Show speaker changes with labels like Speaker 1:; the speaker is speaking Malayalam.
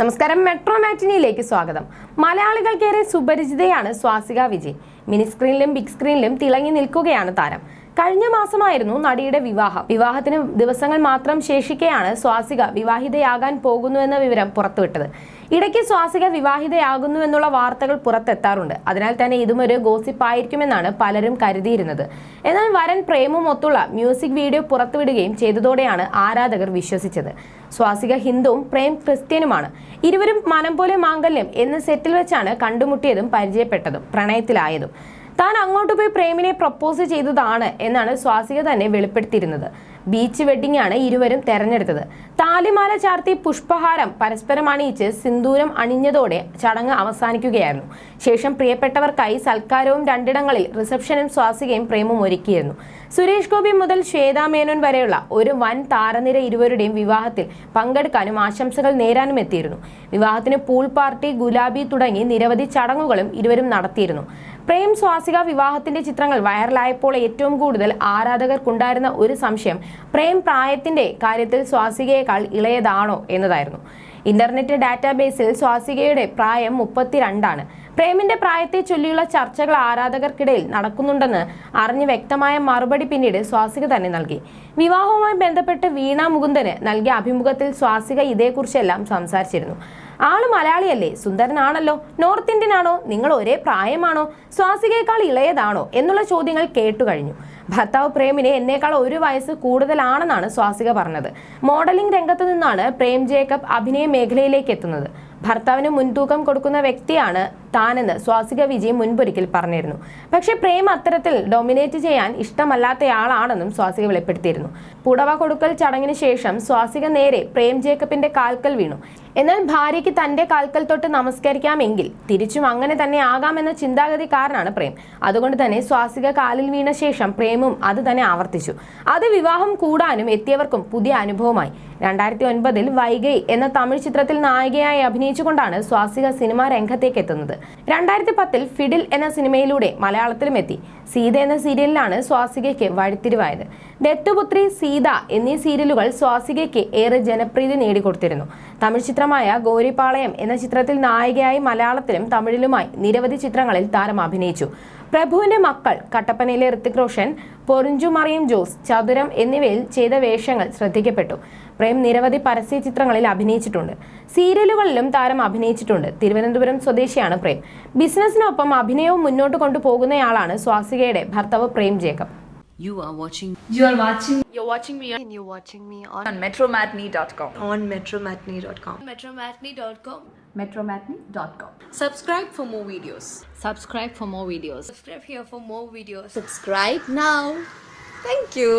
Speaker 1: നമസ്കാരം മെട്രോ മാറ്റിനിയിലേക്ക് സ്വാഗതം. മലയാളികൾക്കേറെ സുപരിചിതയാണ് സ്വാസിക വിജയ്. മിനി സ്ക്രീനിലും ബിഗ് സ്ക്രീനിലും തിളങ്ങി നിൽക്കുകയാണ് താരം. കഴിഞ്ഞ മാസമായിരുന്നു നടിയുടെ വിവാഹം. വിവാഹത്തിന് ദിവസങ്ങൾ മാത്രം ശേഷിക്കെയാണ് സ്വാസിക വിവാഹിതയാകാൻ പോകുന്നുവെന്ന വിവരം പുറത്തുവിട്ടത്. ഇടയ്ക്ക് സ്വാസിക വിവാഹിതയാകുന്നു എന്നുള്ള വാർത്തകൾ പുറത്തെത്താറുണ്ട്. അതിനാൽ തന്നെ ഇതും ഒരു ഗോസിപ്പായിരിക്കുമെന്നാണ് പലരും കരുതിയിരുന്നത്. എന്നാൽ വരൻ പ്രേമുമൊത്തുള്ള മ്യൂസിക് വീഡിയോ പുറത്തുവിടുകയും ചെയ്തതോടെയാണ് ആരാധകർ വിശ്വസിച്ചത്. സ്വാസിക ഹിന്ദുവും പ്രേം ക്രിസ്ത്യനുമാണ്. ഇരുവരും മനം പോലെ മാംഗല്യം എന്ന സെറ്റിൽ വെച്ചാണ് കണ്ടുമുട്ടിയതും പരിചയപ്പെട്ടതും പ്രണയത്തിലായതും. താൻ അങ്ങോട്ട് പോയി പ്രേമിനെ പ്രപ്പോസ് ചെയ്തതാണ് എന്നാണ് സ്വാസിക തന്നെ വെളിപ്പെടുത്തിയിരുന്നത്. ബീച്ച് വെഡിംഗ് ആണ് ഇരുവരും തെരഞ്ഞെടുത്തത്. താലിമാല ചാർത്തി പുഷ്പഹാരം പരസ്പരം അണിയിച്ച് സിന്ദൂരം അണിഞ്ഞതോടെ ചടങ്ങ് അവസാനിക്കുകയായിരുന്നു. ശേഷം പ്രിയപ്പെട്ടവർക്കായി സൽക്കാരവും രണ്ടിടങ്ങളിൽ റിസപ്ഷനും സ്വാസികയും പ്രേമവും ഒരുക്കിയിരുന്നു. സുരേഷ് ഗോപി മുതൽ ശ്വേതാ മേനോൻ വരെയുള്ള ഒരു വൻ താരനിര ഇരുവരുടെയും വിവാഹത്തിൽ പങ്കെടുക്കാനും ആശംസകൾ നേരാനും എത്തിയിരുന്നു. വിവാഹത്തിന് പൂൾ പാർട്ടി ഗുലാബി തുടങ്ങി നിരവധി ചടങ്ങുകളും ഇരുവരും നടത്തിയിരുന്നു. പ്രേം സ്വാസിക വിവാഹത്തിന്റെ ചിത്രങ്ങൾ വൈറലായപ്പോൾ ഏറ്റവും കൂടുതൽ ആരാധകർക്കുണ്ടായിരുന്ന ഒരു സംശയം പ്രേം പ്രായത്തിന്റെ കാര്യത്തിൽ സ്വാസികയേക്കാൾ ഇളയതാണോ എന്നതായിരുന്നു. ഇന്റർനെറ്റ് ഡാറ്റാബേസിൽ സ്വാസികയുടെ പ്രായം മുപ്പത്തിരണ്ടാണ്. പ്രേമിന്റെ പ്രായത്തെ ചൊല്ലിയുള്ള ചർച്ചകൾ ആരാധകർക്കിടയിൽ നടക്കുന്നുണ്ടെന്ന് അറിഞ്ഞ് വ്യക്തമായ മറുപടി പിന്നീട് സ്വാസിക തന്നെ നൽകി. വിവാഹവുമായി ബന്ധപ്പെട്ട് വീണ മുകുന്ദന് നൽകിയ അഭിമുഖത്തിൽ സ്വാസിക ഇതേക്കുറിച്ചെല്ലാം സംസാരിച്ചിരുന്നു. ആൾ മലയാളിയല്ലേ? സുന്ദരനാണല്ലോ. നോർത്ത് ഇന്ത്യൻ ആണോ? നിങ്ങൾ ഒരേ പ്രായമാണോ? സ്വാസികയേക്കാൾ ഇളയതാണോ? എന്നുള്ള ചോദ്യങ്ങൾ കേട്ടു കഴിഞ്ഞു. ഭർത്താവ് പ്രേമിനെ എന്നേക്കാൾ ഒരു വയസ്സ് കൂടുതലാണെന്നാണ് സ്വാസിക പറഞ്ഞത്. മോഡലിംഗ് രംഗത്ത് നിന്നാണ് പ്രേം ജേക്കബ് അഭിനയ മേഖലയിലേക്ക് എത്തുന്നത്. ഭർത്താവിന് മുൻതൂക്കം കൊടുക്കുന്ന വ്യക്തിയാണ് താനെന്ന് സ്വാസിക വിജയ് മുൻപൊരിക്കൽ പറഞ്ഞിരുന്നു. പക്ഷേ പ്രേം അത്തരത്തിൽ ഡൊമിനേറ്റ് ചെയ്യാൻ ഇഷ്ടമല്ലാത്തയാളാണെന്നും സ്വാസിക വെളിപ്പെടുത്തിയിരുന്നു. പുടവ കൊടുക്കൽ ചടങ്ങിന് ശേഷം സ്വാസിക നേരെ പ്രേം ജേക്കബിന്റെ കാൽക്കൽ വീണു. എന്നാൽ ഭാര്യയ്ക്ക് തന്റെ കാൽക്കൽ തൊട്ട് നമസ്കരിക്കാമെങ്കിൽ തിരിച്ചും അങ്ങനെ തന്നെ ആകാമെന്ന ചിന്താഗതിക്കാരനാണ് പ്രേം. അതുകൊണ്ട് തന്നെ സ്വാസിക കാലിൽ വീണ ശേഷം പ്രേമും അത് തന്നെ ആവർത്തിച്ചു. അത് വിവാഹം കൂടാനും എത്തിയവർക്കും പുതിയ അനുഭവമായി. രണ്ടായിരത്തി ഒൻപതിൽ വൈഗൈ എന്ന തമിഴ് ചിത്രത്തിൽ നായികയായി അഭിനയിച്ചുകൊണ്ടാണ് സ്വാസിക സിനിമാ രംഗത്തേക്ക് എത്തുന്നത്. രണ്ടായിരത്തി പത്തിൽ ഫിഡിൽ എന്ന സിനിമയിലൂടെ മലയാളത്തിലും എത്തി. സീത എന്ന സീരിയലിലാണ് സ്വാസികയ്ക്ക് വഴിത്തിരിവായത്. ദത്തുപുത്രി സീത എന്നീ സീരിയലുകൾ സ്വാസികയ്ക്ക് ഏറെ ജനപ്രീതി നേടിക്കൊടുത്തിരുന്നു. തമിഴ് ചിത്രമായ ഗോരിപാളയം എന്ന ചിത്രത്തിൽ നായികയായി മലയാളത്തിലും തമിഴിലുമായി നിരവധി ചിത്രങ്ങളിൽ താരം അഭിനയിച്ചു. പ്രഭുവിന്റെ മക്കൾ കട്ടപ്പനയിലെ ഋത്തിക് റോഷൻ പൊറിഞ്ചു മറിയം ജോസ് ചതുരം എന്നിവയിൽ ചെയ്ത വേഷങ്ങൾ ശ്രദ്ധിക്കപ്പെട്ടു. പ്രേം നിരവധി പരസ്യ ചിത്രങ്ങളിൽ അഭിനയിച്ചിട്ടുണ്ട് സീരിയലുകളിലും താരം അഭിനയിച്ചിട്ടുണ്ട് തിരുവനന്തപുരം സ്വദേശിയാണ് പ്രേം ബിസിനസ്സിനൊപ്പം അഭിനയവും മുന്നോട്ട് കൊണ്ടുപോകുന്നയാളാണ് സ്വാസികയുടെ ഭർത്താവ് Prem Jacob
Speaker 2: You are watching
Speaker 3: You are watching
Speaker 4: You're watching me and you're watching me on,
Speaker 2: on metromatney.com.
Speaker 4: on metromatney.com.
Speaker 3: metromatney.com.
Speaker 2: Metromatney.com.
Speaker 4: Subscribe for more videos.
Speaker 2: Subscribe for more videos.
Speaker 3: Subscribe here for more videos.
Speaker 4: Subscribe now. Thank you.